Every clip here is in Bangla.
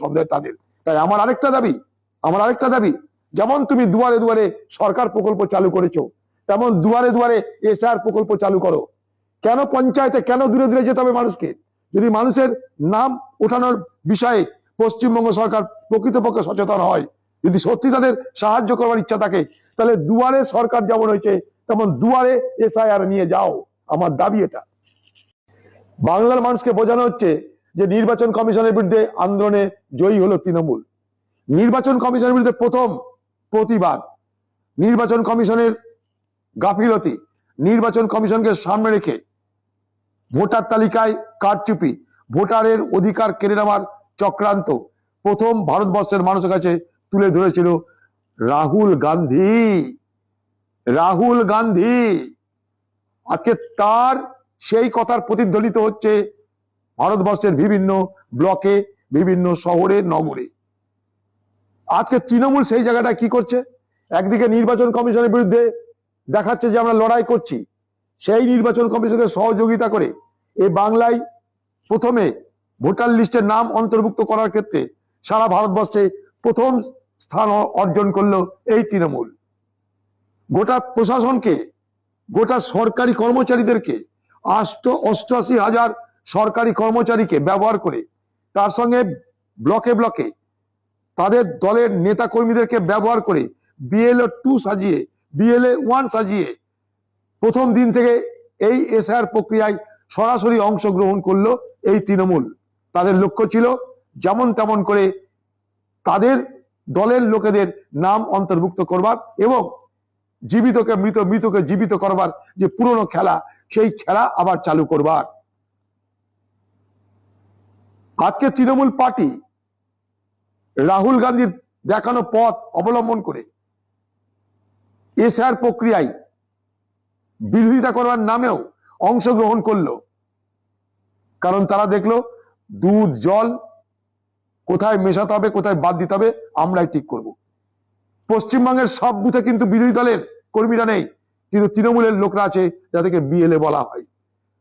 সন্দেহ তাদের। তাই আমার আরেকটা দাবি, আমার আরেকটা দাবি, যেমন তুমি দুয়ারে দুয়ারে সরকার প্রকল্প চালু করেছ, তেমন দুয়ারে দুয়ারে এসআর প্রকল্প চালু করো। কেন পঞ্চায়েতে, কেন দূরে দূরে যেতে হবে মানুষকে? যদি মানুষের নাম ওঠানোর বিষয়ে পশ্চিমবঙ্গ সরকার প্রকৃতপক্ষে সচেতন হয়, যদি সত্যি তাদের সাহায্য করবার ইচ্ছা থাকে, তাহলে দুয়ারে সরকার যেমন হয়েছে, তেমন দুয়ারে এসআইআর নিয়ে যাও। আমার দাবি এটা। বাংলার মানুষকে বোঝানো হচ্ছে যে নির্বাচন কমিশনের বিরুদ্ধে আন্দোলনে জয়ী হলো তৃণমূল। নির্বাচন কমিশনের বিরুদ্ধে প্রথম প্রতিবাদ। নির্বাচন কমিশনের গাফিলতি। নির্বাচন কমিশনকে সামনে রেখে ভোটার তালিকায় কারচুপি। ভোটারের অধিকার কেড়ে নেওয়ার চক্রান্ত প্রথম ভারতবর্ষের মানুষের কাছে তুলে ধরেছিল রাহুল গান্ধী। রাহুল গান্ধী। আজকে তার সেই কথার প্রতিধ্বনিত হচ্ছে ভারতবর্ষের বিভিন্ন ব্লকে, বিভিন্ন শহরে, নগরে। আজকে তৃণমূল সেই জায়গাটা কি করছে? একদিকে নির্বাচন কমিশনের বিরুদ্ধে দেখাচ্ছে যে আমরা লড়াই করছি। সেই নির্বাচন কমিশনকে সহযোগিতা করে এই বাংলায় প্রথমে ভোটার লিস্টের নাম অন্তর্ভুক্ত করার ক্ষেত্রে সারা ভারতবর্ষে প্রথম স্থান অর্জন করল এই তৃণমূল। গোটা প্রশাসনকে, গোটা সরকারি কর্মচারীদেরকে আষ্ট অষ্টআশি হাজার সরকারি কর্মচারীকে ব্যবহার করে, তার সঙ্গে ব্লকে ব্লকে তাদের দলের নেতা কর্মীদেরকে ব্যবহার করে বিএলও টু সাজিয়ে বিএলএ ওয়ান সাজিয়ে প্রথম দিন থেকে এই এসআর প্রক্রিয়ায় সরাসরি অংশগ্রহণ করল এই তৃণমূল। তাদের লক্ষ্য ছিল যেমন তেমন করে তাদের দলের লোকেদের নাম অন্তর্ভুক্ত করবার এবং জীবিতকে মৃত, মৃতকে জীবিত করবার যে পুরনো খেলা, সেই খেলা আবার চালু করবার। আজকে তৃণমূল পার্টি রাহুল গান্ধীর দেখানো পথ অবলম্বন করে এসআর প্রক্রিয়ায় বিরোধিতা করবার নামেও অংশগ্রহণ করল। কারণ তারা দেখল দুধ, জল কোথায় মেশাতে হবে, কোথায় বাদ দিতে হবে, আমরাই ঠিক করব। পশ্চিমবঙ্গের সব বুথে কিন্তু বিরোধী দলের কর্মীরা নেই, কিন্তু তৃণমূলের লোকরা আছে যাদেরকে বিএলএ বলা হয়।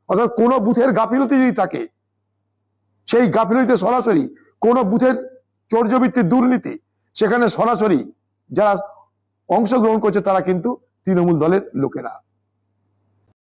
অর্থাৎ কোন বুথের গাফিলতি যদি থাকে সেই গাফিলতিতে সরাসরি কোন বুথের চর্যবৃত্তি দুর্নীতি, সেখানে সরাসরি যারা অংশগ্রহণ করছে তারা কিন্তু তৃণমূল দলের লোকেরা।